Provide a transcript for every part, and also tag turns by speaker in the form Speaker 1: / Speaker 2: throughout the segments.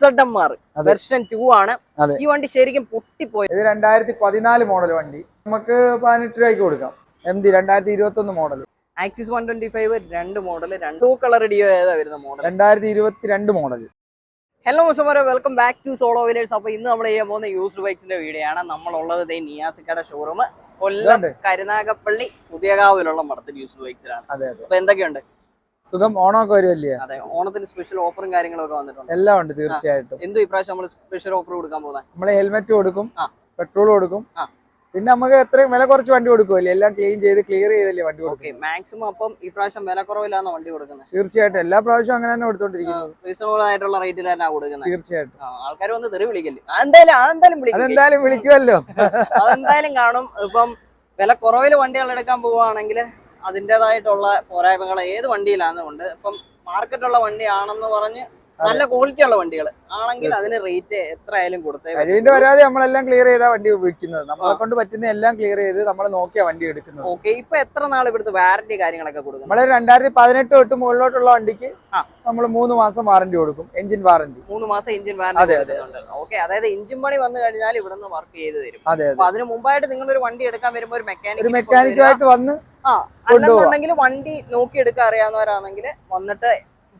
Speaker 1: Z M R version two ആണ്. ഈ വണ്ടി ശരിക്കും പൊട്ടിപ്പോയി.
Speaker 2: ഇത് രണ്ടായിരത്തി പതിനാല് മോഡൽ വണ്ടി. നമുക്ക് പതിനെട്ട് രൂപയ്ക്ക് കൊടുക്കാം. എം ഡി രണ്ടായിരത്തി ഇരുപത്തി ഒന്ന് model
Speaker 1: access one twenty five രണ്ട് മോഡൽ രണ്ട് കളർ ഡിയോ ഏതാ വരുന്ന മോഡൽ
Speaker 2: രണ്ടായിരത്തി ഇരുപത്തി രണ്ട് model
Speaker 1: hello മുസമാരെ welcome back to solo wheelers അപ്പൊ ഇന്ന് നമ്മൾ ചെയ്യാൻ പോകുന്ന യൂസ്ഡ് ബൈക്സിന്റെ വീഡിയോ ആണ്. നമ്മളുള്ളത് ദേ നിയാസിക്കട ഷോറൂം കൊല്ലം കരുനാഗപ്പള്ളി പുതിയകാവിലുള്ള മടത്തിൽ യൂസ്ഡ് ബൈക്സിലാണ് അപ്പൊ എന്തൊക്കെയുണ്ട്?
Speaker 2: സുഖം? ഓണമൊക്കെ വരുമല്ലേ
Speaker 1: അതെ ഓണത്തിന് സ്പെഷ്യൽ ഓഫറും കാര്യങ്ങളൊക്കെ വന്നിട്ടുണ്ട്.
Speaker 2: എല്ലാം ഉണ്ട് തീർച്ചയായിട്ടും.
Speaker 1: എന്തോ ഇപ്രാവശ്യം നമ്മൾ സ്പെഷ്യൽ ഓഫർ കൊടുക്കാൻ പോകുന്നത്
Speaker 2: നമ്മൾ ഹെൽമെറ്റ് കൊടുക്കും. പെട്രോൾ കൊടുക്കും. പിന്നെ നമുക്ക് എത്രയും വില കുറച്ച് വണ്ടി കൊടുക്കുമല്ലേ എല്ലാം ക്ലീൻ ചെയ്ത് ക്ലിയർ ചെയ്തല്ലേ വണ്ടി കൊടുക്കും
Speaker 1: മാക്സിമം അപ്പം ഈ പ്രാവശ്യം വില കുറവില്ലാന്ന വണ്ടി കൊടുക്കുന്നത്
Speaker 2: തീർച്ചയായിട്ടും. എല്ലാ പ്രാവശ്യം അങ്ങനെ തന്നെ കൊടുത്തോണ്ടിരിക്കുന്നത്
Speaker 1: റീസണബിൾ ആയിട്ടുള്ള റേറ്റിൽ തന്നെ കൊടുക്കുന്നത്
Speaker 2: തീർച്ചയായിട്ടും.
Speaker 1: ആൾക്കാർ വന്ന് തെറി വിളിക്കല്ലേ? അതെന്തായാലും അതെന്തായാലും വിളിക്കും
Speaker 2: അതെന്തായാലും വിളിക്കുമല്ലോ
Speaker 1: അതെന്തായാലും കാണും. ഇപ്പം വില കുറവിൽ വണ്ടികൾ എടുക്കാൻ പോവുകയാണെങ്കിൽ അതിന്റെതായിട്ടുള്ള പോരായ്മകൾ ഏത് വണ്ടിയിലാണെന്നുണ്ട്. ഇപ്പം മാർക്കറ്റുള്ള വണ്ടിയാണെന്ന് പറഞ്ഞ് നല്ല ക്വാളിറ്റി ഉള്ള വണ്ടികൾ ആണെങ്കിൽ അതിന് റേറ്റ് എത്ര ആയാലും കൊടുത്തേ
Speaker 2: കഴിവിന്റെ വരാതെ നമ്മളെല്ലാം ക്ലിയർ ചെയ്താ വണ്ടി ഉപയോഗിക്കുന്നത്. നമ്മളെ കൊണ്ട് പറ്റുന്ന എല്ലാം ക്ലിയർ ചെയ്ത് നമ്മൾ നോക്കിയാ വണ്ടി എടുക്കുന്നത്.
Speaker 1: ഓക്കെ ഇപ്പൊ എത്ര നാൾ ഇവിടുത്തെ വാറന്റി കാര്യങ്ങളൊക്കെ കൊടുക്കും
Speaker 2: നമ്മൾ രണ്ടായിരത്തി പതിനെട്ട് തൊട്ട് മുകളിലോട്ടുള്ള വണ്ടിക്ക്. നമ്മൾ മൂന്ന് മാസം വാറന്റി കൊടുക്കും എഞ്ചിൻ വാറന്റി
Speaker 1: മൂന്ന് മാസം എഞ്ചിൻ വാറന്റി. ഓക്കെ അതായത് എഞ്ചിൻ പണി വന്നു കഴിഞ്ഞാൽ ഇവിടെ നിന്ന് വർക്ക് ചെയ്ത് തരും.
Speaker 2: അതെ
Speaker 1: അപ്പൊ
Speaker 2: അതെ
Speaker 1: അതിന് മുമ്പായിട്ട് നിങ്ങൾ ഒരു വണ്ടി എടുക്കാൻ വരുമ്പോൾ ഒരു
Speaker 2: ഒരു
Speaker 1: മെക്കാനിക്
Speaker 2: മെക്കാനിക്കുമായിട്ട് വന്ന്
Speaker 1: ആ അല്ലെന്നുണ്ടെങ്കിൽ വണ്ടി നോക്കി എടുക്കാൻ അറിയാവുന്നവരാണെങ്കിൽ വന്നിട്ട്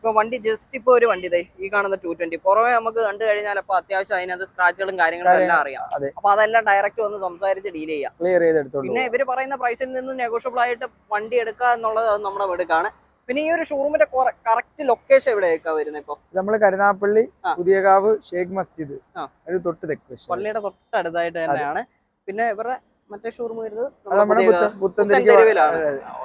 Speaker 1: ഇപ്പൊ വണ്ടി ജസ്റ്റ് ഇപ്പൊ ഒരു വണ്ടി ദേ ഈ കാണുന്ന ടു ട്വന്റി പുറമെ നമുക്ക് കണ്ടു കഴിഞ്ഞാൽ അപ്പൊ അത്യാവശ്യം അതിനകത്ത് സ്ക്രാച്ചുകളും കാര്യങ്ങളും എല്ലാം അറിയാം.
Speaker 2: അപ്പോൾ
Speaker 1: അപ്പൊ അതെല്ലാം ഡയറക്റ്റ് വന്ന് സംസാരിച്ച് ഡീൽ ചെയ്യാം.
Speaker 2: ക്ലിയർ ചെയ്ത്
Speaker 1: പിന്നെ ഇവർ പറയുന്ന പ്രൈസിൽ നിന്ന് നെഗോഷ്യബിൾ ആയിട്ട് വണ്ടി എടുക്കുക എന്നുള്ളത് നമ്മുടെ വെടുക്കാണ്. പിന്നെ ഈ ഒരു ഷോറൂമിന്റെ കറക്റ്റ് ലൊക്കേഷൻ എവിടെയൊക്കെ വരുന്നത് ഇപ്പൊ?
Speaker 2: നമ്മൾ കരുനാപ്പള്ളി. പുതിയകാവ് ഷേഖ് മസ്ജിദ്. തൊട്ട് തെക്ക്.
Speaker 1: പള്ളിയുടെ തൊട്ടടുത്തായിട്ട് തന്നെയാണ്. പിന്നെ ഇവരുടെ മറ്റേ ഷോറൂം വരുന്നത്
Speaker 2: നമ്മുടെ.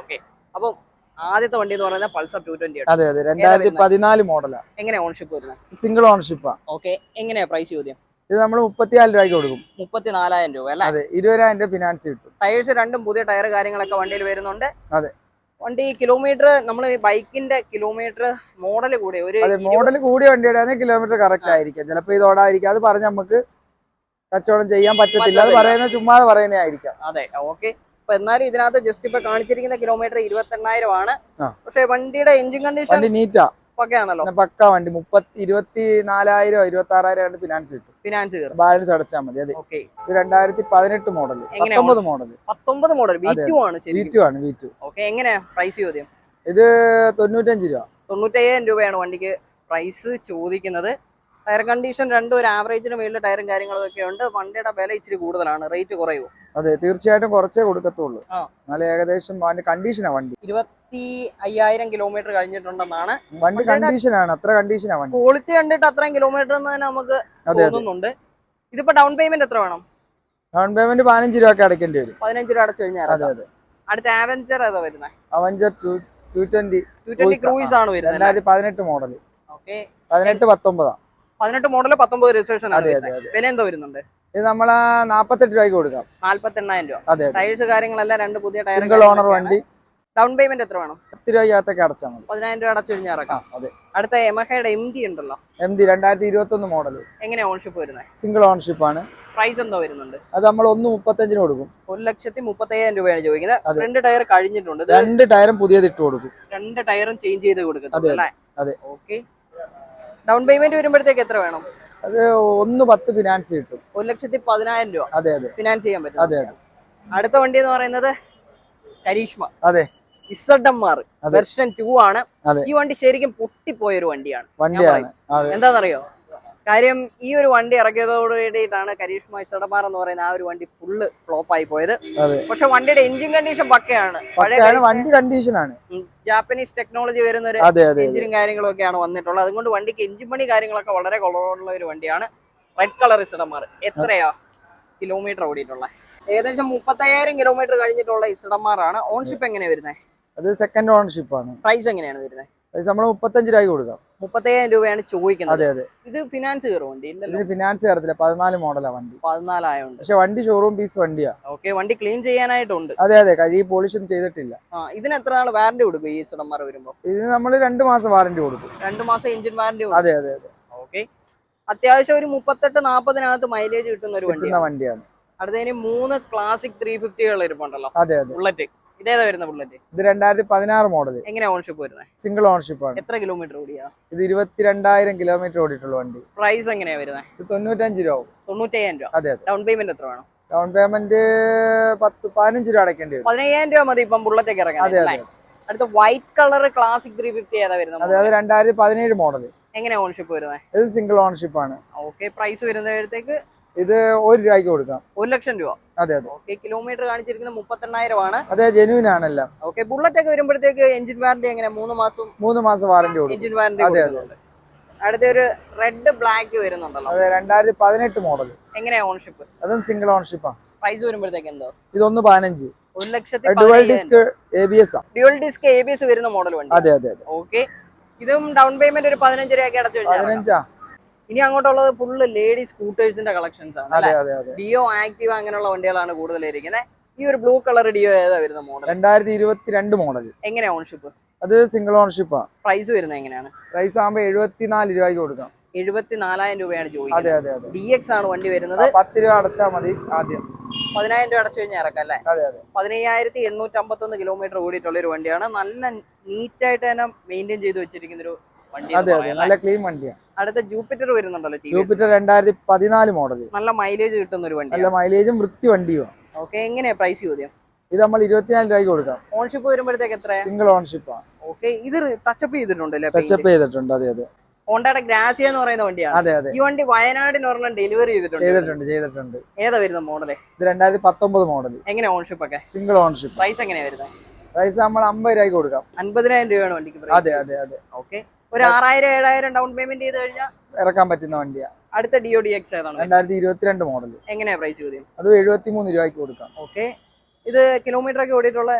Speaker 1: ഓക്കെ അപ്പം ആദ്യത്തെ വണ്ടി എന്ന് പറയുന്നത് പൾസർ ടു ട്വന്റി
Speaker 2: അതെ അതെ. രണ്ടായിരത്തി പതിനാല് മോഡലാ
Speaker 1: എങ്ങനെ ഓൺഷിപ്പ് വരുന്നത്?
Speaker 2: സിംഗിൾ ഓണർഷിപ്പാ
Speaker 1: ഓക്കെ എങ്ങനെയാ പ്രൈസ് ചോദ്യം?
Speaker 2: ഇത് നമ്മൾ മുപ്പത്തിനാല് രൂപയ്ക്ക് കൊടുക്കും.
Speaker 1: മുപ്പത്തിനാലായിരം രൂപ അല്ലേ?
Speaker 2: അതെ ഇരുപതിനായിരം രൂപ ഫിനാൻസ് കിട്ടും.
Speaker 1: ടയേഴ്സ് രണ്ടും പുതിയ ടയർ കാര്യങ്ങളൊക്കെ വണ്ടിയിൽ വരുന്നുണ്ട്.
Speaker 2: അതെ.
Speaker 1: വണ്ടി കിലോമീറ്റർ നമ്മൾ ഈ ബൈക്കിന്റെ കിലോമീറ്റർ മോഡൽ കൂടി ഒരു
Speaker 2: മോഡൽ കൂടിയ വണ്ടിയുടെ കിലോമീറ്റർ കറക്റ്റ് ആയിരിക്കാം. ചിലപ്പോ ഇത് ഓടായിരിക്കാം അത് പറഞ്ഞ് നമുക്ക് കച്ചവടം ചെയ്യാൻ പറ്റത്തില്ല. അത്. പറയുന്നത് ചുമ്മാതെ പറയുന്നതായിരിക്കാം.
Speaker 1: അതെ ഓക്കെ അപ്പൊ എന്നാലും ഇതിനകത്ത് ജസ്റ്റ് ഇപ്പൊ കാണിച്ചിരിക്കുന്ന കിലോമീറ്റർ ഇരുപത്തി എണ്ണായിരം ആണ്. പക്ഷെ വണ്ടിയുടെ എഞ്ചിൻ കണ്ടീഷൻ
Speaker 2: നീറ്റാ പക്കയാണല്ലോ. പക്ക വണ്ടി. മുപ്പത്തി ഇരുപത്തി നാലായിരം ഇരുപത്തി ആറായിരം ഫിനാൻസ് കിട്ടും
Speaker 1: ഫിനാൻസ്
Speaker 2: ബാലൻസ് അടച്ചാൽ മതി അതെ. ഇത് രണ്ടായിരത്തി പതിനെട്ട് മോഡൽ പത്തൊമ്പത് മോഡൽ
Speaker 1: പത്തൊമ്പത് മോഡൽ ആണ് എങ്ങനെയാ പ്രൈസ് ചോദ്യം?
Speaker 2: ഇത് തൊണ്ണൂറ്റഞ്ച് രൂപ.
Speaker 1: തൊണ്ണൂറ്റയ്യായിരം രൂപയാണ് വണ്ടിക്ക് പ്രൈസ് ചോദിക്കുന്നത്. ടയർ കണ്ടീഷൻ രണ്ടും ഒരു ആവറേജിന് മേളിൽ ടയറും കാര്യങ്ങളും ഒക്കെ ഉണ്ട്. വണ്ടിയുടെ വില ഇച്ചിരി കൂടുതലാണ്. റേറ്റ് കുറയും
Speaker 2: അതെ തീർച്ചയായിട്ടും കുറച്ചേ കൊടുക്കത്തുള്ളൂ. എന്നാലും ഏകദേശം അതിന്റെ കണ്ടീഷനാ വണ്ടി.
Speaker 1: ഇരുപത്തി അയ്യായിരം കിലോമീറ്റർ കഴിഞ്ഞിട്ടുണ്ടെന്നാണ്.
Speaker 2: വണ്ടി കണ്ടീഷനാണ് അത്ര കണ്ടീഷനാ വണ്ടി.
Speaker 1: ക്വാളിറ്റി കണ്ടിട്ട് അത്രയും കിലോമീറ്റർ എന്ന് തന്നെ നമുക്ക് തോന്നുന്നുണ്ട്. ഇതിപ്പോ ഡൗൺ പേയ്മെന്റ് എത്ര വേണം?
Speaker 2: ഡൗൺ പേയ്മെന്റ് പതിനഞ്ച് രൂപ അടക്കേണ്ടി അടയ്ക്കേണ്ടി വരും.
Speaker 1: പതിനഞ്ച് രൂപ അടച്ചു കഴിഞ്ഞാൽ
Speaker 2: അതെ അതെ.
Speaker 1: അടുത്ത അവഞ്ചർ ഏതാ വരുന്നത്
Speaker 2: Avenger two two twenty
Speaker 1: two twenty. Cruise ആണ് വരുന്നത്
Speaker 2: രണ്ടായിരത്തി പതിനെട്ട് മോഡൽ പതിനെട്ട് പത്തൊമ്പതാ.
Speaker 1: പതിനെട്ട് മോഡൽ പത്തൊമ്പത് രജിസ്ട്രേഷൻ. വില എന്തോ വരുന്നുണ്ട്?
Speaker 2: ഇത് നമ്മൾ നാപ്പത്തെട്ട് രൂപയ്ക്ക് കൊടുക്കാം.
Speaker 1: നാല്പത്തി എണ്ണായിരം രൂപ.
Speaker 2: അതെ
Speaker 1: ടയേഴ്സ് കാര്യങ്ങളെല്ലാം രണ്ട് പുതിയ ടയർ
Speaker 2: സിംഗിൾ ഓണർ വണ്ടി.
Speaker 1: ഡൗൺ പേയ്മെന്റ് എത്ര വേണം?
Speaker 2: പത്ത് രൂപയ്ക്കകത്തൊക്കെ അടച്ചാൽ മതി.
Speaker 1: പതിനായിരം രൂപ അടച്ചു കഴിഞ്ഞാൽ ഇറക്കാം.
Speaker 2: അതെ.
Speaker 1: അടുത്ത എമഹയുടെ എം ഡി ഉണ്ടല്ലോ
Speaker 2: എം ഡി രണ്ടായിരത്തി ഇരുപത്തി ഒന്ന് മോഡൽ
Speaker 1: എങ്ങനെയാ ഓൺഷിപ്പ് വരുന്നത്
Speaker 2: സിംഗിൾ ഓണർഷിപ്പ് ആണ്.
Speaker 1: പ്രൈസ് എന്തോ വരുന്നുണ്ട്?
Speaker 2: അത് നമ്മൾ ഒന്ന് മുപ്പത്തഞ്ചിന് കൊടുക്കും.
Speaker 1: ഒരു ലക്ഷത്തി മുപ്പത്തയ്യായിരം രൂപയാണ് ചോദിക്കുന്നത്. രണ്ട് ടയർ കഴിഞ്ഞിട്ടുണ്ട്.
Speaker 2: രണ്ട് ടയറും പുതിയത് ഇട്ട് കൊടുക്കും.
Speaker 1: രണ്ട് ടയറും ചേഞ്ച് ചെയ്ത് കൊടുക്കും
Speaker 2: അതെ, അതെ.
Speaker 1: ഓക്കെ ഡൗൺ പേയ്മെന്റ് വരുമ്പോഴത്തേക്ക് എത്ര വേണം?
Speaker 2: അത് ഒന്ന് പത്ത് ഫിനാൻസ് കിട്ടും.
Speaker 1: ഒരു ലക്ഷത്തി പതിനായിരം രൂപ.
Speaker 2: അതെ അതെ.
Speaker 1: ഫിനാൻസ് ചെയ്യാൻ പറ്റും.
Speaker 2: അതെ അതെ.
Speaker 1: അടുത്ത വണ്ടി എന്ന് പറയുന്നത് കരീഷ്മ.
Speaker 2: അതെ.
Speaker 1: Z M R version two ആണ് ഈ വണ്ടി ശരിക്കും പൊട്ടിപ്പോയൊരു വണ്ടിയാണ്.
Speaker 2: വണ്ടിയാണ്.
Speaker 1: എന്താണെന്നറിയോ? കാര്യം ഈ ഒരു വണ്ടി ഇറക്കിയതോട് കൂടിയിട്ടാണ് കരീഷ്മ ചടമാർ എന്ന് പറയുന്ന ആ ഒരു വണ്ടി ഫുള്ള് ഫ്ലോപ്പ് ആയി പോയത്. പക്ഷെ വണ്ടിയുടെ എഞ്ചിൻ കണ്ടീഷൻ പക്കയാണ്.
Speaker 2: വണ്ടി കണ്ടീഷനാണ്
Speaker 1: ജാപ്പനീസ് ടെക്നോളജി വരുന്ന ഒരു എഞ്ചിനും കാര്യങ്ങളും ഒക്കെയാണ് വന്നിട്ടുള്ളത്. അതുകൊണ്ട് വണ്ടിക്ക് എഞ്ചിൻ പണി കാര്യങ്ങളൊക്കെ വളരെ കുറവുള്ള ഒരു വണ്ടിയാണ്. റെഡ് കളർ ഇസഡമാർ എത്രയാ കിലോമീറ്റർ ഓടിയിട്ടുള്ള? ഏകദേശം മുപ്പത്തയ്യായിരം കിലോമീറ്റർ കഴിഞ്ഞിട്ടുള്ള ഇസഡമാർ ആണ്. ഓൺഷിപ്പ് എങ്ങനെയാണ് വരുന്നത്
Speaker 2: അത് സെക്കൻഡ് ഓൺഷിപ്പ് ആണ്.
Speaker 1: പ്രൈസ് എങ്ങനെയാണ് വരുന്നത്
Speaker 2: നമ്മൾ മുപ്പത്തഞ്ച് രൂപയ്ക്ക് കൊടുക്കാം.
Speaker 1: മുപ്പത്തയ്യായിരം രൂപയാണ് ചോദിക്കുന്നത്.
Speaker 2: അതെ അതെ.
Speaker 1: ഇത് ഫിനാൻസ് കയറും
Speaker 2: ഫിനാൻസ് കയറത്തില്ല പതിനാല് മോഡലാ വണ്ടി.
Speaker 1: പതിനാലായുണ്ട്.
Speaker 2: പക്ഷെ വണ്ടി ഷോറൂം പീസ് വണ്ടിയാ.
Speaker 1: ഓക്കെ വണ്ടി ക്ലീൻ ചെയ്യാനായിട്ടുണ്ട്.
Speaker 2: അതെ അതെ. കഴി പോളിഷ് ചെയ്തിട്ടില്ല.
Speaker 1: ഇതിന് എത്ര നാൾ വാറന്റി കൊടുക്കും ഈ ഇസഡമാർ വരുമ്പോൾ
Speaker 2: ഇതിന് നമ്മൾ രണ്ട് മാസം വാറന്റി കൊടുക്കും.
Speaker 1: രണ്ട് മാസം എഞ്ചിൻ വാറന്റി
Speaker 2: അതെ അതെ അതെ.
Speaker 1: ഓക്കെ അത്യാവശ്യം ഒരു മുപ്പത്തെട്ട് നാപ്പതിനകത്ത് മൈലേജ് കിട്ടുന്ന ഒരു
Speaker 2: വണ്ടി
Speaker 1: വണ്ടിയാണ്. അടുത്തതിന് മൂന്ന് ക്ലാസിക് ത്രീ ഫിഫ്റ്റികൾ ഇരിപ്പുണ്ടല്ലോ
Speaker 2: അതെ
Speaker 1: ബുള്ളറ്റ് ഇതേതാ വരുന്ന ബുള്ളറ്റ്
Speaker 2: ഇത് രണ്ടായിരത്തി പതിനാറ് മോഡൽ
Speaker 1: എങ്ങനെയാ ഓൺഷിപ്പ് വരുന്നത്
Speaker 2: സിംഗിൾ ഓണർഷിപ്പ് ആണ്.
Speaker 1: എത്ര കിലോമീറ്റർ ഓടിയാ?
Speaker 2: ഇത് ഇരുപത്തിരണ്ടായിരം കിലോമീറ്റർ ഓടിയിട്ടുള്ള വണ്ടി.
Speaker 1: പ്രൈസ് എങ്ങനെയാ വരുന്നത്
Speaker 2: ഇത് തൊണ്ണൂറ്റഞ്ച് രൂപ
Speaker 1: തൊണ്ണൂറ്റയ്യായിരം രൂപ.
Speaker 2: അതെ
Speaker 1: ഡൗൺ പേയ്മെന്റ് എത്ര വേണം?
Speaker 2: ഡൗൺ പേയ്മെന്റ് പത്ത് പതിനഞ്ച് രൂപ അടയ്ക്കേണ്ടി വരും.
Speaker 1: പതിനയ്യായിരം രൂപ മതി ഇപ്പം ബുള്ളറ്റ് ഒക്കെ ഇറങ്ങാൻ
Speaker 2: അതെ അതെ
Speaker 1: അടുത്ത white colour classic three fifty ഏതാ വരുന്നത്
Speaker 2: അത് രണ്ടായിരത്തി പതിനേഴ് മോഡൽ
Speaker 1: എങ്ങനെയാ ഓൺഷിപ്പ് വരുന്നത്
Speaker 2: ഇത് സിംഗിൾ ഓണർഷിപ്പ് ആണ്.
Speaker 1: ഓക്കെ പ്രൈസ് വരുന്നതിടത്തേക്ക്
Speaker 2: ഇത് ഒരു രൂപയ്ക്ക് കൊടുക്കാം.
Speaker 1: ഒരു ലക്ഷം രൂപ.
Speaker 2: അതെ അതെ.
Speaker 1: ഓക്കെ കിലോമീറ്റർ കാണിച്ചിരിക്കുന്ന മുപ്പത്തെണ്ണായിരം ആണ്.
Speaker 2: അതെ ജെനുവിൻ ആണെല്ലാം.
Speaker 1: ഓക്കെ ബുള്ളറ്റ് ഒക്കെ വരുമ്പോഴത്തേക്ക് എഞ്ചിൻ വാറന്റി എങ്ങനെ? മൂന്ന് മാസം
Speaker 2: മൂന്ന് മാസം വാറന്റി കൊടുക്കും.
Speaker 1: എഞ്ചിൻ വാറന്റി
Speaker 2: അതെ,
Speaker 1: അതെ. അടുത്ത ഒരു റെഡ് ബ്ലാക്ക് വരുന്നുണ്ടല്ലോ.
Speaker 2: അതെ രണ്ടായിരത്തി പതിനെട്ട് മോഡൽ
Speaker 1: എങ്ങനെയാ ഓൺഷിപ്പ്
Speaker 2: അതും സിംഗിൾ ഓണർഷിപ്പാണ്
Speaker 1: പ്രൈസ് വരുമ്പോഴത്തേക്ക് എന്തോ?
Speaker 2: ഇത് ഒന്ന് പതിനഞ്ച്.
Speaker 1: ഒരു ലക്ഷത്തി
Speaker 2: dual disc A B S ആണ്
Speaker 1: dual disc A B S വരുന്ന മോഡൽ വണ്ടി.
Speaker 2: അതെ അതെ
Speaker 1: ഓക്കെ ഇതും ഡൗൺ പേയ്മെന്റ് ഒരു പതിനഞ്ച് രൂപയൊക്കെ അടച്ചു
Speaker 2: പതിനഞ്ചാ?
Speaker 1: ഇനി അങ്ങോട്ടുള്ളത് ഫുള്ള് ലേഡി സ്കൂട്ടേഴ്സിന്റെ കളക്ഷൻസ് ആണ് ഡിയോ ആക്റ്റീവ് അങ്ങനെയുള്ള വണ്ടികളാണ് കൂടുതൽ ഇരിക്കുന്നത് ഈ ഒരു ബ്ലൂ കളർ ഡിയോ ഏതാ വരുന്ന മോഡൽ
Speaker 2: രണ്ടായിരത്തി ഇരുപത്തിരണ്ട് മോഡൽ
Speaker 1: എങ്ങനെയാ ഓൺഷിപ്പ്
Speaker 2: അത് സിംഗിൾ ഓണർഷിപ്പാണ്
Speaker 1: പ്രൈസ് വരുന്നത് എങ്ങനെയാണ്?
Speaker 2: പ്രൈസ് ആകുമ്പോൾ എഴുപത്തിനാല് രൂപയ്ക്ക് കൊടുക്കാം.
Speaker 1: എഴുപത്തിനാലായിരം രൂപയാണ് രൂപയാണ്
Speaker 2: അതെ
Speaker 1: ചോദിക്കുന്നത്
Speaker 2: അതെ അതെ.
Speaker 1: ഡി എക്സ് ആണ് വണ്ടി വരുന്നത്.
Speaker 2: പത്ത് രൂപ അടച്ചാൽ മതി ആദ്യം.
Speaker 1: പതിനായിരം രൂപ അടച്ചു കഴിഞ്ഞാൽ ഇറക്കാം അല്ലേ?
Speaker 2: അതെ അതെ.
Speaker 1: പതിനയ്യായിരത്തി എണ്ണൂറ്റി അമ്പത്തൊന്ന് കിലോമീറ്റർ ഓടിയിട്ടുള്ള ഒരു വണ്ടിയാണ്. നല്ല നീറ്റായിട്ട് തന്നെ മെയിന്റെയിൻ ചെയ്ത് വെച്ചിരിക്കുന്ന ഒരു
Speaker 2: അതെ അതെ. നല്ല ക്ലീൻ വണ്ടിയാണ്
Speaker 1: അടുത്ത ജൂപ്പിറ്റർ വരുന്നുണ്ടല്ലോ
Speaker 2: ജൂപ്പിറ്റർ രണ്ടായിരത്തി പതിനാല് മോഡൽ
Speaker 1: നല്ല മൈലേജ് കിട്ടുന്ന ഒരു വണ്ടി
Speaker 2: നല്ല മൈലേജും വൃത്തി വണ്ടിയുമാണ്
Speaker 1: ഓക്കെ എങ്ങനെയാ പ്രൈസ് ചോദ്യം?
Speaker 2: ഇത് നമ്മൾ ഇരുപത്തിനാല് രൂപയ്ക്ക് കൊടുക്കാം.
Speaker 1: ഓൺഷിപ്പ് വരുമ്പോഴത്തേക്ക് എത്ര
Speaker 2: സിംഗിൾ ഓണർഷിപ്പാണ്
Speaker 1: ഓക്കെ ഇത് ടച്ചപ്പ് ചെയ്തിട്ടുണ്ട്
Speaker 2: ടച്ചപ്പ് ചെയ്തിട്ടുണ്ട് അതെ അതെ.
Speaker 1: ഹോണ്ടയുടെ ഗ്രാസിയ എന്ന് പറയുന്ന വണ്ടിയാണ്
Speaker 2: അതെ അതെ.
Speaker 1: ഈ വണ്ടി വയനാടിന് ഒരെണ്ണം ഡെലിവറി ചെയ്തിട്ടുണ്ട്.
Speaker 2: ചെയ്തിട്ടുണ്ട് ചെയ്തിട്ടുണ്ട്.
Speaker 1: ഏതാ വരുന്ന മോഡൽ
Speaker 2: ഇത് രണ്ടായിരത്തി പത്തൊമ്പത് മോഡൽ
Speaker 1: എങ്ങനെ ഓൺഷിപ്പ് ഒക്കെ?
Speaker 2: സിംഗിൾ ഓൺഷിപ്പ്
Speaker 1: പ്രൈസ് എങ്ങനെയാ വരുന്നത്
Speaker 2: പ്രൈസ് നമ്മൾ അമ്പത് രൂപയ്ക്ക് കൊടുക്കാം.
Speaker 1: അൻപതിനായിരം രൂപയാണ് വണ്ടിക്ക്
Speaker 2: അതെ അതെ അതെ.
Speaker 1: ഓക്കെ ഒരു ആറായിരം ഏഴായിരം ഡൗൺ പേയ്മെന്റ് ചെയ്ത് കഴിഞ്ഞാൽ
Speaker 2: ഇറക്കാൻ പറ്റുന്ന വണ്ടിയാണ്
Speaker 1: അടുത്ത ഡിഒ ഡി എക്സ് ഏതാണ്?
Speaker 2: രണ്ടായിരത്തി ഇരുപത്തിരണ്ട് മോഡൽ
Speaker 1: എങ്ങനെയാ പ്രൈസ് ചോദ്യം?
Speaker 2: അത് എഴുപത്തി മൂന്ന് രൂപയ്ക്ക് കൊടുക്കാം.
Speaker 1: ഓക്കെ ഇത് കിലോമീറ്റർ ഒക്കെ ഓടിയിട്ടുള്ള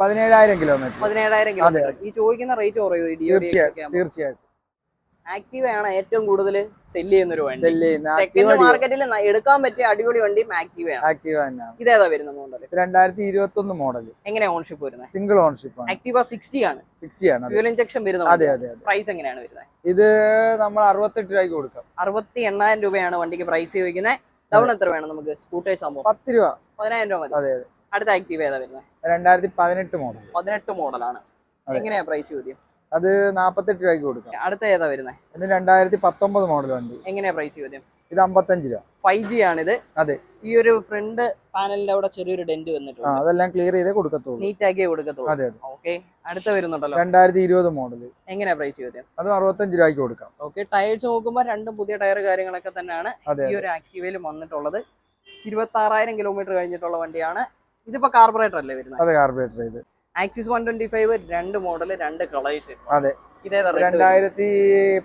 Speaker 2: പതിനേഴായിരം കിലോമീറ്റർ
Speaker 1: പതിനേഴായിരം കിലോമീറ്റർ ഈ ചോദിക്കുന്ന റേറ്റ് കുറയോ
Speaker 2: തീർച്ചയായും തീർച്ചയായിട്ടും.
Speaker 1: ആക്റ്റീവ് ആണ് ഏറ്റവും കൂടുതൽ സെൽ ചെയ്യുന്ന ഒരു വണ്ടി.
Speaker 2: സെൽ ചെയ്യുന്ന
Speaker 1: സെക്കൻഡ് മാർക്കറ്റിൽ എടുക്കാൻ പറ്റിയ അടിപൊളി വണ്ടി ആക്റ്റീവ് ആണ്.
Speaker 2: ആക്റ്റീവ തന്നെയാണ്.
Speaker 1: ഇതേതാ വരുന്ന മോഡൽ
Speaker 2: രണ്ടായിരത്തി ഇരുപത്തി ഒന്ന് മോഡൽ
Speaker 1: എങ്ങനെയാണ് ഓൺഷിപ്പ് വരുന്നത്
Speaker 2: സിംഗിൾ ഓൺഷിപ്പ് ആണ്
Speaker 1: ആക്റ്റീവ സിക്സ്റ്റി ആണ്
Speaker 2: സിക്സ്റ്റി ആണ്.
Speaker 1: ഫ്യൂൽ ഇഞ്ചക്ഷൻ വരുന്നത്
Speaker 2: അതെ അതെ
Speaker 1: പ്രൈസ് എങ്ങനെയാണ് വരുന്നത്
Speaker 2: ഇത് നമ്മൾ അറുപത്തെട്ട് രൂപയ്ക്ക് കൊടുക്കാം.
Speaker 1: അറുപത്തി എണ്ണായിരം രൂപയാണ് വണ്ടിക്ക് പ്രൈസ് ചോദിക്കുന്നത് ഡൗൺ എത്ര വേണം നമുക്ക്? സ്കൂട്ടേഴ്സ് ആകുമ്പോൾ
Speaker 2: പത്ത് രൂപ.
Speaker 1: പതിനായിരം രൂപ മതി.
Speaker 2: അതെ അതെ.
Speaker 1: അടുത്ത ആക്റ്റീവ് ഏതാ വരുന്നത്
Speaker 2: രണ്ടായിരത്തി പതിനെട്ട് മോഡൽ
Speaker 1: പതിനെട്ട് മോഡലാണ്
Speaker 2: എങ്ങനെയാണ്
Speaker 1: എങ്ങനെയാ പ്രൈസ് ചോദ്യം?
Speaker 2: അത് നാപ്പത്തെട്ട് രൂപയ്ക്ക് കൊടുക്കാം.
Speaker 1: അടുത്ത ഏതാ വരുന്നത്
Speaker 2: ഇത് രണ്ടായിരത്തി പത്തൊമ്പത് മോഡൽ വണ്ടി.
Speaker 1: എങ്ങനെയാ പ്രൈസ് ചോദ്യം?
Speaker 2: ഇത് അമ്പത്തഞ്ച് രൂപ.
Speaker 1: ഫൈവ് ജി ആണിത്.
Speaker 2: അതെ.
Speaker 1: ഈ ഒരു ഫ്രണ്ട് പാനലിന്റെ അവിടെ ചെറിയൊരു ഡെന്റ്
Speaker 2: വന്നിട്ട്
Speaker 1: വന്നിട്ടുണ്ട്
Speaker 2: അതെല്ലാം ക്ലിയർ ചെയ്തേ കൊടുക്കത്തുള്ളൂ.
Speaker 1: നീറ്റ് ആക്കിയേ കൊടുക്കത്തുള്ളൂ.
Speaker 2: അതെ അതെ.
Speaker 1: ഓക്കെ അടുത്ത വരുന്നുണ്ടല്ലോ.
Speaker 2: രണ്ടായിരത്തി ഇരുപത് മോഡൽ
Speaker 1: എങ്ങനെയാ പ്രൈസ് ചോദ്യം?
Speaker 2: അത് അറുപത്തഞ്ച് രൂപയ്ക്ക് കൊടുക്കാം.
Speaker 1: ഓക്കെ ടയേഴ്സ് നോക്കുമ്പോൾ രണ്ടും പുതിയ ടയർ കാര്യങ്ങളൊക്കെ തന്നെയാണ്. ഈ ഒരു ആക്റ്റീവയിൽ വന്നിട്ടുള്ളത്. ഇരുപത്തി ആറായിരം കിലോമീറ്റർ കഴിഞ്ഞിട്ടുള്ള വണ്ടിയാണ്. ഇതിപ്പോ കാർബറേറ്റർ അല്ലേ വരുന്നത്?
Speaker 2: അതെ കാർബറേറ്റർ ഇത്
Speaker 1: ആക്സിസ് വൺ ട്വന്റി ഫൈവ് രണ്ട് മോഡൽ രണ്ട് കളേഴ്സ്
Speaker 2: അതെ. രണ്ടായിരത്തി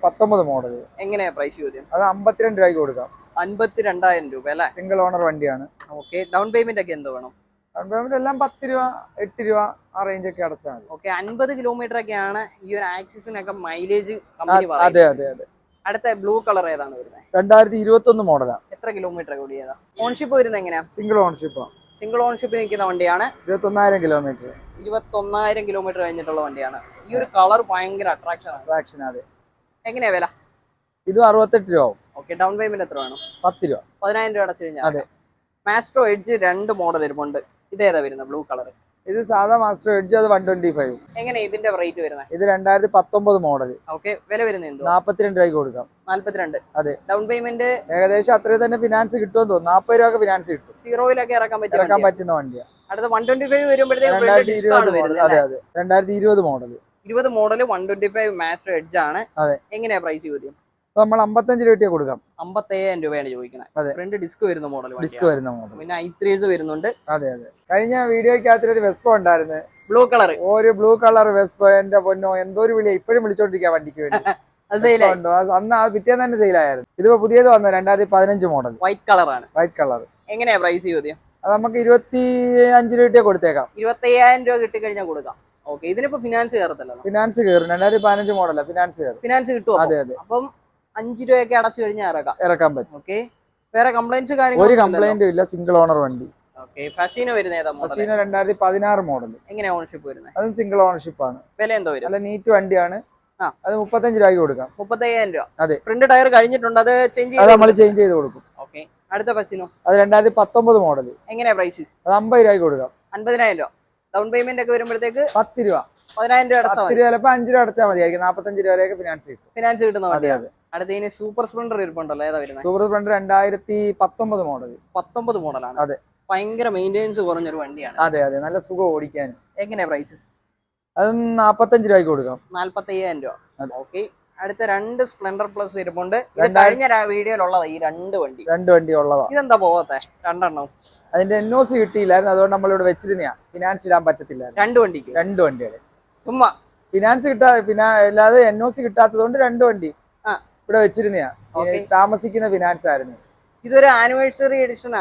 Speaker 2: പത്തൊമ്പത് മോഡൽ
Speaker 1: എങ്ങനെയാ പ്രൈസ് ചോദ്യം?
Speaker 2: അത് അമ്പത്തിരണ്ട് രൂപയ്ക്ക് കൊടുക്കാം.
Speaker 1: അൻപത്തി രണ്ടായിരം രൂപ അല്ലേ?
Speaker 2: സിംഗിൾ ഓണർ വണ്ടിയാണ്.
Speaker 1: ഓക്കെ ഡൗൺ പേയ്മെന്റ് ഒക്കെ എന്തോ വേണം?
Speaker 2: ഡൗൺ പേയ്മെന്റ് എല്ലാം പത്ത് രൂപ എട്ട് രൂപ ആ റേഞ്ച് ഒക്കെ അടച്ചാൽ മതി.
Speaker 1: ഓക്കെ അൻപത് കിലോമീറ്റർ ഒക്കെയാണ് ഈ ഒരു ആക്സിസിനൊക്കെ മൈലേജ് കമ്പനി
Speaker 2: അതെ അതെ അതെ.
Speaker 1: അടുത്ത ബ്ലൂ കളർ ഏതാണ് വരുന്നത്?
Speaker 2: രണ്ടായിരത്തി ഇരുപത്തി ഒന്ന് മോഡലാണ്
Speaker 1: എത്ര കിലോമീറ്റർ കൂടിയതാ ഓൺഷിപ്പ് വരുന്നത് എങ്ങനെയാ?
Speaker 2: സിംഗിൾ ഓണർഷിപ്പാണ്
Speaker 1: സിംഗിൾ ഓൺഷിപ്പ് നിൽക്കുന്ന വണ്ടിയാണ്.
Speaker 2: ഇരുപത്തൊന്നായിരം കിലോമീറ്റർ
Speaker 1: ഇരുപത്തൊന്നായിരം കിലോമീറ്റർ കഴിഞ്ഞിട്ടുള്ള വണ്ടിയാണ്. ഈ ഒരു കളർ ഭയങ്കര അട്രാക്ഷൻ അട്രാക്ഷൻ
Speaker 2: ട്രാക്ഷൻ അതെ
Speaker 1: എങ്ങനെയാ വില?
Speaker 2: ഇത് അറുപത്തെട്ട് രൂപ
Speaker 1: ഓക്കെ ഡൗൺ പേയ്മെന്റ് എത്ര വേണം?
Speaker 2: പത്ത് രൂപ.
Speaker 1: പതിനായിരം രൂപ അടച്ചു കഴിഞ്ഞാൽ
Speaker 2: അതെ.
Speaker 1: മാസ്ട്രോ എഡ്ജ് രണ്ട് മോഡൽ വരുമ്പോണ്ട്. ഇതേതാ വരുന്നത്? ബ്ലൂ കളർ
Speaker 2: ഇത് സാധാ മാസ്റ്റർ എഡ്ജ് അത് വൺ ട്വന്റി ഫൈവ്
Speaker 1: എങ്ങനെ ഇതിന്റെ റേറ്റ് വരുന്നത്
Speaker 2: ഇത് രണ്ടായിരത്തി പത്തൊമ്പത് മോഡൽ
Speaker 1: ഓക്കെ വില വരുന്നത്
Speaker 2: നാപ്പത്തിരണ്ട് രൂപയ്ക്ക് കൊടുക്കാം.
Speaker 1: നാല്പത്തിരണ്ട്.
Speaker 2: അതെ.
Speaker 1: ഡൗൺ പേയ്മെന്റ്
Speaker 2: ഏകദേശം അത്രയും തന്നെ ഫിനാൻസ് കിട്ടുമെന്ന് തോന്നുന്നു. നാപ്പത് രൂപ ഫിനാൻസ് കിട്ടും.
Speaker 1: സീറോയിലൊക്കെ ഇറക്കാൻ പറ്റും
Speaker 2: ഇറക്കാൻ പറ്റുന്ന വണ്ടിയാണ്
Speaker 1: അടുത്ത വൺ ട്വന്റി ഫൈവ് വരുമ്പോഴത്തേക്ക്
Speaker 2: അതെ അതെ. രണ്ടായിരത്തി ഇരുപത് മോഡൽ
Speaker 1: ഇരുപത് model one twenty five master Edge ആണ്.
Speaker 2: അതെ.
Speaker 1: എങ്ങനെയാ പ്രൈസ് ചോദ്യം?
Speaker 2: നമ്മൾ അമ്പത്തഞ്ച് രൂപയ്ക്ക് കൊടുക്കാം.
Speaker 1: അമ്പത്തയ്യായിരം രൂപയാണ് ചോദിക്കുന്നത്
Speaker 2: അതെ.
Speaker 1: ഫ്രണ്ട് ഡിസ്ക് വരുന്ന മോഡൽ
Speaker 2: ഡിസ്ക് വരുന്ന മോഡൽ
Speaker 1: പിന്നെ ഐ ത്രീസ് വരുന്നുണ്ട്.
Speaker 2: അതെ അതെ. കഴിഞ്ഞ വീഡിയോക്കകത്തിലൊരു വെസ്പ ഉണ്ടായിരുന്നു.
Speaker 1: ബ്ലൂ കളർ
Speaker 2: ഒരു ബ്ലൂ കളർ വെസ്പോ എന്റെ പൊന്നോ എന്തോ ഒരു വിളി ഇപ്പോഴും വിളിച്ചോണ്ടിരിക്കുക വണ്ടിക്ക് വേണ്ടി. അന്ന് ആ പിറ്റേന്ന് തന്നെ സെയിലായിരുന്നു ഇതിപ്പോ പുതിയത് വന്ന രണ്ടായിരത്തി പതിനഞ്ച് മോഡൽ
Speaker 1: വൈറ്റ് കളറാണ്
Speaker 2: വൈറ്റ് കളർ
Speaker 1: എങ്ങനെയാ പ്രൈസ് ചോദ്യം?
Speaker 2: അത് നമുക്ക് ഇരുപത്തി അഞ്ച് രൂപ കൊടുത്തേക്കാം.
Speaker 1: ഇരുപത്തയ്യായിരം രൂപ കിട്ടിക്കഴിഞ്ഞാൽ കൊടുക്കാം. ഓക്കെ ഇതിനിപ്പോ ഫിനാൻസ് കയറത്തില്ലല്ലോ.
Speaker 2: ഫിനാൻസ് കയറും. രണ്ടായിരത്തി പതിനഞ്ച് മോഡലാണ് ഫിനാൻസ് കയറും.
Speaker 1: ഫിനാൻസ് കിട്ടും
Speaker 2: അതെ അതെ.
Speaker 1: അപ്പം അഞ്ച് രൂപയൊക്കെ അടച്ചു കഴിഞ്ഞാൽ ഇറക്കാം.
Speaker 2: ഇറക്കാൻ പറ്റും.
Speaker 1: ഓക്കെ വേറെ കംപ്ലൈന്റ്സ്
Speaker 2: ഒരു
Speaker 1: കാര്യങ്ങൾ
Speaker 2: കംപ്ലൈന്റും ഇല്ല സിംഗിൾ ഓണർ വണ്ടി.
Speaker 1: ഓക്കെ ഫസീനോ വരുന്ന ഏതാ മോഡൽ
Speaker 2: ബസീന രണ്ടായിരത്തി പതിനാറ് മോഡൽ
Speaker 1: എങ്ങനെയാ ഓണർഷിപ്പ് വരുന്നത്
Speaker 2: അതും സിംഗിൾ ഓണർഷിപ്പ് ആണ്.
Speaker 1: വില എന്തോ വരും?
Speaker 2: നല്ല നീറ്റ് വണ്ടിയാണ്. അത് മുപ്പത്തഞ്ച് രൂപയ്ക്ക് കൊടുക്കാം.
Speaker 1: മുപ്പത്തയ്യായിരം രൂപ.
Speaker 2: അതെ.
Speaker 1: പ്രിന്റ് ടയർ കഴിഞ്ഞിട്ടുണ്ട് അത് ചേഞ്ച്
Speaker 2: അത് നമ്മൾ ചേഞ്ച് ചെയ്ത് കൊടുക്കും.
Speaker 1: ഓക്കെ അടുത്ത ഫസിനോ
Speaker 2: അത് രണ്ടായിരത്തി പത്തൊമ്പത് മോഡൽ
Speaker 1: എങ്ങനെയാ പ്രൈസ്
Speaker 2: അത് അമ്പത് രൂപയ്ക്ക് കൊടുക്കാം.
Speaker 1: അൻപതിനായിരം രൂപ. ഡൗൺ പേയ്മെന്റ് ഒക്കെ വരുമ്പോഴത്തേക്ക്
Speaker 2: പത്ത് രൂപ.
Speaker 1: പതിനായിരം രൂപ അടച്ചാൽ മതി.
Speaker 2: ചിലപ്പോൾ അഞ്ച് രൂപ അടച്ചാൽ മതിയായിരിക്കും നാപ്പത്തഞ്ച് രൂപ വരെയൊക്കെ ഫിനാൻസ് കിട്ടും.
Speaker 1: ഫിനാൻസ് കിട്ടുന്ന
Speaker 2: അതെ അതെ.
Speaker 1: അടുത്ത ഇനി സൂപ്പർ സ്പ്ലെൻഡർ ഇരിപ്പുണ്ടല്ലോ ഏതാ വരുന്നത്
Speaker 2: സൂപ്പർ സ്പ്ലെൻഡർ രണ്ടായിരത്തി പത്തൊമ്പത് മോഡൽ
Speaker 1: പത്തൊമ്പത് മോഡലാണ്.
Speaker 2: അതെ.
Speaker 1: ഭയങ്കര മെയിന്റെനൻസ് കുറഞ്ഞൊരു വണ്ടിയാണ്.
Speaker 2: അതെ അതെ. നല്ല സുഖം ഓടിക്കാൻ.
Speaker 1: എങ്ങനെയാ പ്രൈസ്
Speaker 2: അത് നാപ്പത്തഞ്ച് രൂപയ്ക്ക് കൊടുക്കാം.
Speaker 1: നാല്പത്തി അയ്യായിരം രൂപ. ഓക്കെ അടുത്ത രണ്ട് സ്പ്ലെൻഡർ പ്ലസ് ഇരിപ്പുണ്ട്. കഴിഞ്ഞ വീഡിയോയിലുള്ളതാ ഈ രണ്ട് വണ്ടി.
Speaker 2: രണ്ട് വണ്ടി ഉള്ളതാ.
Speaker 1: ഇതെന്താ പോകത്തെ രണ്ടെണ്ണം.
Speaker 2: അതിന്റെ എൻ ഒ സി കിട്ടിയില്ലായിരുന്നു. അതുകൊണ്ട് നമ്മളിവിടെ വെച്ചിരുന്ന ഫിനാൻസ് ഇടാൻ പറ്റത്തില്ല
Speaker 1: രണ്ട് വണ്ടിക്ക്.
Speaker 2: രണ്ട് വണ്ടികൾ
Speaker 1: ഉമ്മ.
Speaker 2: ഫിനാൻസ് കിട്ടാ ഫിനാ അല്ലാതെ എൻ ഒ സി കിട്ടാത്തത് കൊണ്ട് രണ്ട് വണ്ടി. ഇവിടെ വെച്ചിരുന്നയാ. താമസിക്കുന്ന ഫിനാൻസ് ആയിരുന്നു.
Speaker 1: ഇതൊരു ആനിവേഴ്സറി എഡിഷൻ.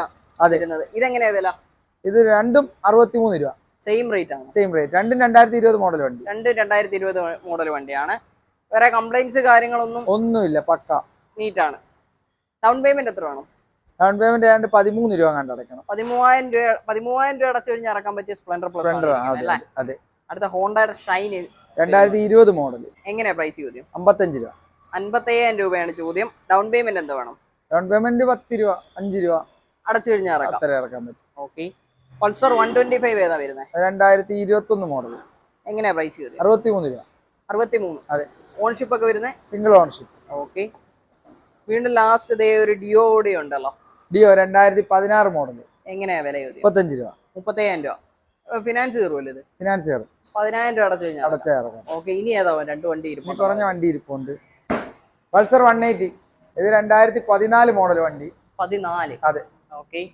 Speaker 1: ഇതെങ്ങനെയാ വില?
Speaker 2: ഇത് രണ്ടും അറുപത്തിമൂന്ന് രൂപ.
Speaker 1: സെയിം റേറ്റ് ആണ്.
Speaker 2: സെയിം റേറ്റ് രണ്ടും രണ്ടായിരത്തി ഇരുപത് മോഡൽ വണ്ടി.
Speaker 1: രണ്ടും രണ്ടായിരത്തി ഇരുപത് മോഡൽ വണ്ടിയാണ്. വേറെ കംപ്ലൈൻസ് കാര്യങ്ങളൊന്നും
Speaker 2: ഒന്നുമില്ല പക്ക.
Speaker 1: നീറ്റ് ആണ്. ഡൗൺ പേയ്മെന്റ് എത്ര വേണം?
Speaker 2: ഡൗൺ പേയ്മെന്റ് ഏതാണ്ട് പതിമൂന്ന് രൂപ കണ്ട് അടയ്ക്കണം.
Speaker 1: പതിമൂവായിരം രൂപ പതിമൂവായിരം രൂപ അടച്ചു കഴിഞ്ഞാൽ ഇറക്കാൻ പറ്റിയ സ്പ്ലെൻഡർ
Speaker 2: സ്പ്ലെൻഡർ അതെ
Speaker 1: അടുത്ത ഹോണ്ടയുടെ ഷൈൻ
Speaker 2: രണ്ടായിരത്തി ഇരുപത് മോഡൽ
Speaker 1: എങ്ങനെയാ പ്രൈസ് ചോദ്യം?
Speaker 2: അമ്പത്തഞ്ച് രൂപ.
Speaker 1: അൻപത്തയ്യായിരം രൂപയാണ് ചോദ്യം. ഡൗൺ പേയ്മെന്റ് എന്ത് വേണം?
Speaker 2: ഡൗൺ പേയ്മെന്റ് പത്ത് രൂപ അഞ്ച് രൂപ
Speaker 1: അടച്ചു കഴിഞ്ഞാൽ ഇറക്കാം.
Speaker 2: അത്ര ഇറക്കാൻ പറ്റും.
Speaker 1: Okay Pulsar one twenty five ഏതാ വരുന്നത്
Speaker 2: രണ്ടായിരത്തി ഇരുപത്തി ഒന്ന് മോഡൽ
Speaker 1: എങ്ങനെയാ പ്രൈസ് അറുപത്തി
Speaker 2: അറുപത്തിമൂന്ന് രൂപ.
Speaker 1: അറുപത്തി മൂന്ന്
Speaker 2: അതെ.
Speaker 1: ഓൺഷിപ്പ് ഒക്കെ വരുന്നത്
Speaker 2: സിംഗിൾ ഓൺഷിപ്പ്
Speaker 1: ഓക്കെ വീണ്ടും ലാസ്റ്റ് ഇതേ ഒരു ഡിയോ കൂടി ഉണ്ടല്ലോ.
Speaker 2: ഡിയോ രണ്ടായിരത്തി പതിനാറ് മോഡൽ
Speaker 1: എങ്ങനെയാ വില
Speaker 2: മുപ്പത്തഞ്ച് രൂപ
Speaker 1: മുപ്പത്തയ്യായിരം രൂപ. ഫിനാൻസ് കയറുമല്ലോ ഇത്?
Speaker 2: ഫിനാൻസ് കയറും.
Speaker 1: പതിനായിരം രൂപ അടച്ചു കഴിഞ്ഞാൽ
Speaker 2: അടച്ചു
Speaker 1: ഓക്കെ ഇനി ഏതാ രണ്ട് വണ്ടി ഇരിപ്പുണ്ട്?
Speaker 2: കുറഞ്ഞ വണ്ടി ഇരിപ്പുണ്ട്. Pulsar one eighty. ഇത് രണ്ടായിരത്തി പതിനാല് മോഡൽ വണ്ടി.
Speaker 1: പതിനാല്.
Speaker 2: അതെ.
Speaker 1: ഓക്കെ.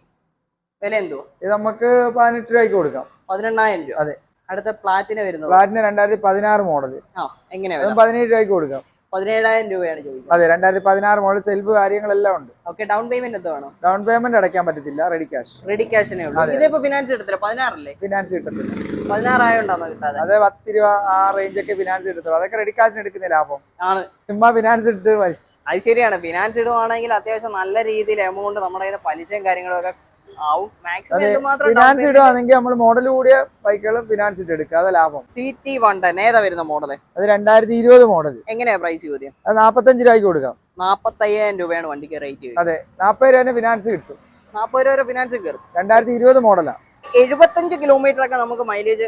Speaker 1: വില എന്തോ
Speaker 2: ഇത് നമുക്ക് പതിനെട്ട് രൂപയ്ക്ക് കൊടുക്കാം.
Speaker 1: പതിനെണ്ണായിരം രൂപ.
Speaker 2: അതെ.
Speaker 1: അടുത്ത പ്ലാറ്റിന വരുന്നത്?
Speaker 2: പ്ലാറ്റിന് രണ്ടായിരത്തി പതിനാറ് മോഡൽ
Speaker 1: ആ എങ്ങനെയാ
Speaker 2: അതും
Speaker 1: വില?
Speaker 2: പതിനേഴ് രൂപയ്ക്ക് കൊടുക്കാം.
Speaker 1: പതിനേഴായിരം രൂപയാണ് ചോദിക്കുന്നത്.
Speaker 2: അതെ രണ്ടായിരത്തി പതിനാറ് മോഡൽ സെൽഫ് കാര്യങ്ങളെല്ലാം ഉണ്ട്.
Speaker 1: ഓക്കെ ഡൗൺ പേയ്മെന്റ് എന്തോ വേണം?
Speaker 2: ഡൗൺ പേയ്മെന്റ് അടയ്ക്കാൻ പറ്റത്തില്ല റെഡി ക്യാഷ്
Speaker 1: റെഡി ക്യാഷിനെ ഉള്ളൂ. ഇതിപ്പോ ഫിനാൻസ് എടുത്തില്ല. പതിനാറല്ലേ?
Speaker 2: ഫിനാൻസ് കിട്ടത്തില്ല.
Speaker 1: പതിനാറായോണ്ടാണോ കിട്ടാതെ?
Speaker 2: അതെ പത്ത് രൂപ ആ റേഞ്ച് ഒക്കെ ഫിനാൻസ് എടുത്തുള്ളൂ. അതൊക്കെ റെഡി ക്യാഷിന് എടുക്കുന്ന ലാഭം.
Speaker 1: ആണ്.
Speaker 2: ചുമ്മാ ഫിനാൻസ് എടുത്ത്
Speaker 1: അത് ശരിയാണ്. ഫിനാൻസ് ഇടുവാണെങ്കിൽ അത്യാവശ്യം നല്ല രീതിയിൽ എമൗണ്ട് നമ്മുടെ കയ്യിൽ പലിശയും കാര്യങ്ങളും ഒക്കെ
Speaker 2: ഫിനാൻസ് ഇടുവാണെങ്കിൽ നമ്മൾ മോഡൽ കൂടിയ ബൈക്കുകളും ഫിനാൻസ് ഇട്ട് എടുക്കുക. അത് ലാഭം.
Speaker 1: സി ടി വൺ ടെൻ ഏതാ വരുന്ന മോഡൽ
Speaker 2: അത് രണ്ടായിരത്തി ഇരുപത് മോഡൽ
Speaker 1: എങ്ങനെയാ പ്രൈസ് ചോദ്യം?
Speaker 2: അത് നാപ്പത്തഞ്ച് രൂപയ്ക്ക് കൊടുക്കാം.
Speaker 1: നാപ്പത്തയ്യായിരം രൂപയാണ് വണ്ടിക്ക് റേറ്റ്
Speaker 2: അതെ നാപ്പത് രൂപ ഫിനാൻസ് കിട്ടും.
Speaker 1: നാപ്പത് രൂപ വരെ ഫിനാൻസ് കയറും.
Speaker 2: രണ്ടായിരത്തി ഇരുപത് മോഡലാണ്
Speaker 1: എഴുപത്തഞ്ച് കിലോമീറ്റർ ഒക്കെ നമുക്ക് മൈലേജ്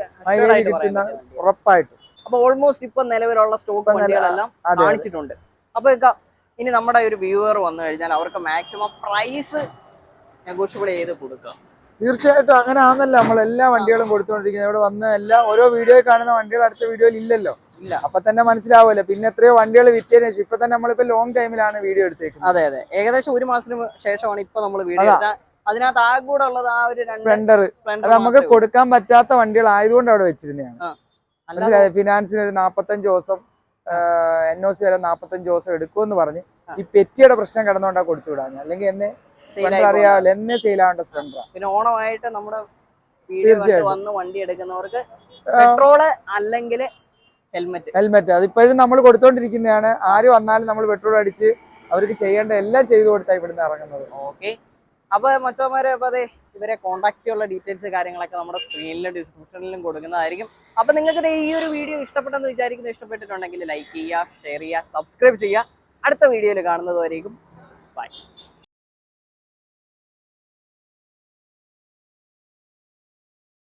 Speaker 2: ഉറപ്പായിട്ടും.
Speaker 1: അപ്പൊ ഓൾമോസ്റ്റ് ഇപ്പൊ നിലവിലുള്ള സ്റ്റോക്ക് വണ്ടികളെല്ലാം കാണിച്ചിട്ടുണ്ട്. അപ്പൊ ഇനി നമ്മുടെ ഒരു വ്യൂവർ വന്നു കഴിഞ്ഞാൽ അവർക്ക് മാക്സിമം പ്രൈസ് നെഗോഷ്യബിൾ ചെയ്ത് കൊടുക്കാം
Speaker 2: തീർച്ചയായിട്ടും അങ്ങനെ ആണെന്നല്ലോ നമ്മൾ എല്ലാ വണ്ടികളും കൊടുത്തുകൊണ്ടിരിക്കുന്നത്. ഇവിടെ വന്ന എല്ലാ ഓരോ വീഡിയോ കാണുന്ന വണ്ടികൾ അടുത്ത വീഡിയോയിൽ ഇല്ലല്ലോ.
Speaker 1: ഇല്ല.
Speaker 2: അപ്പൊ തന്നെ മനസ്സിലാവുമല്ലോ. പിന്നെ എത്രയോ വണ്ടികൾ വിറ്റതിന് ശേഷം ഇപ്പൊ തന്നെ നമ്മളിപ്പോ ലോങ് ടൈമിലാണ് വീഡിയോ എടുത്തേക്കുന്നത്.
Speaker 1: അതെ അതെ. ഏകദേശം ഒരു മാസത്തിന് ശേഷമാണ് ഇപ്പൊ നമ്മൾ വീഡിയോ അതിനകത്ത് ആ കൂടെ ഉള്ളത് ആ ഒരു
Speaker 2: സ്പ്ലെൻഡർ അത് നമുക്ക് കൊടുക്കാൻ പറ്റാത്ത വണ്ടികൾ ആയതുകൊണ്ട് അവിടെ വെച്ചിരുന്നതാണ്. ഫിനാൻസിന് ഒരു നാപ്പത്തഞ്ച് ദിവസം എൻ ഒ സി വരെ നാപ്പത്തഞ്ച് ദിവസം എടുക്കുമെന്ന് പറഞ്ഞ്. ഈ പെറ്റിയുടെ പ്രശ്നം കിടന്നുകൊണ്ടാണ് കൊടുത്തു വിടാൻ അല്ലെങ്കിൽ എന്നെ സ്പ്ലെൻഡർ
Speaker 1: ആയി
Speaker 2: അറിയാമല്ലോ എന്നെ സെയിലാവേണ്ട സ്പ്ലെൻഡർ
Speaker 1: പിന്നെ ഓണമായിട്ട് നമ്മുടെ
Speaker 2: തീർച്ചയായിട്ടും.
Speaker 1: വന്ന് വണ്ടി എടുക്കുന്നവർക്ക് പെട്രോൾ അല്ലെങ്കിൽ ഹെൽമെറ്റ്
Speaker 2: ഹെൽമെറ്റ് അതിപ്പോഴും നമ്മൾ കൊടുത്തോണ്ടിരിക്കുന്നതാണ്. ആര് വന്നാലും നമ്മൾ പെട്രോൾ അടിച്ച് അവർക്ക് ചെയ്യേണ്ട എല്ലാം ചെയ്തു കൊടുത്താൽ ഇവിടുന്ന് ഇറങ്ങുന്നത്.
Speaker 1: ഓക്കെ അപ്പൊ മച്ചന്മാരെ അപ്പൊ അതെ ഇവരെ കോൺടാക്ട് ചെയ്യാനുള്ള ഡീറ്റെയിൽസ് കാര്യങ്ങളൊക്കെ നമ്മുടെ സ്ക്രീനിലും ഡിസ്ക്രിപ്ഷനിലും കൊടുക്കുന്നതായിരിക്കും. അപ്പൊ നിങ്ങൾക്ക് ഈ ഒരു വീഡിയോ ഇഷ്ടപ്പെട്ടെന്ന് വിചാരിക്കുന്നു ഇഷ്ടപ്പെട്ടിട്ടുണ്ടെങ്കിൽ ലൈക്ക് ചെയ്യുക ഷെയർ ചെയ്യുക സബ്സ്ക്രൈബ് ചെയ്യുക. അടുത്ത വീഡിയോയിൽ കാണുന്നത് വരേക്കും ബൈ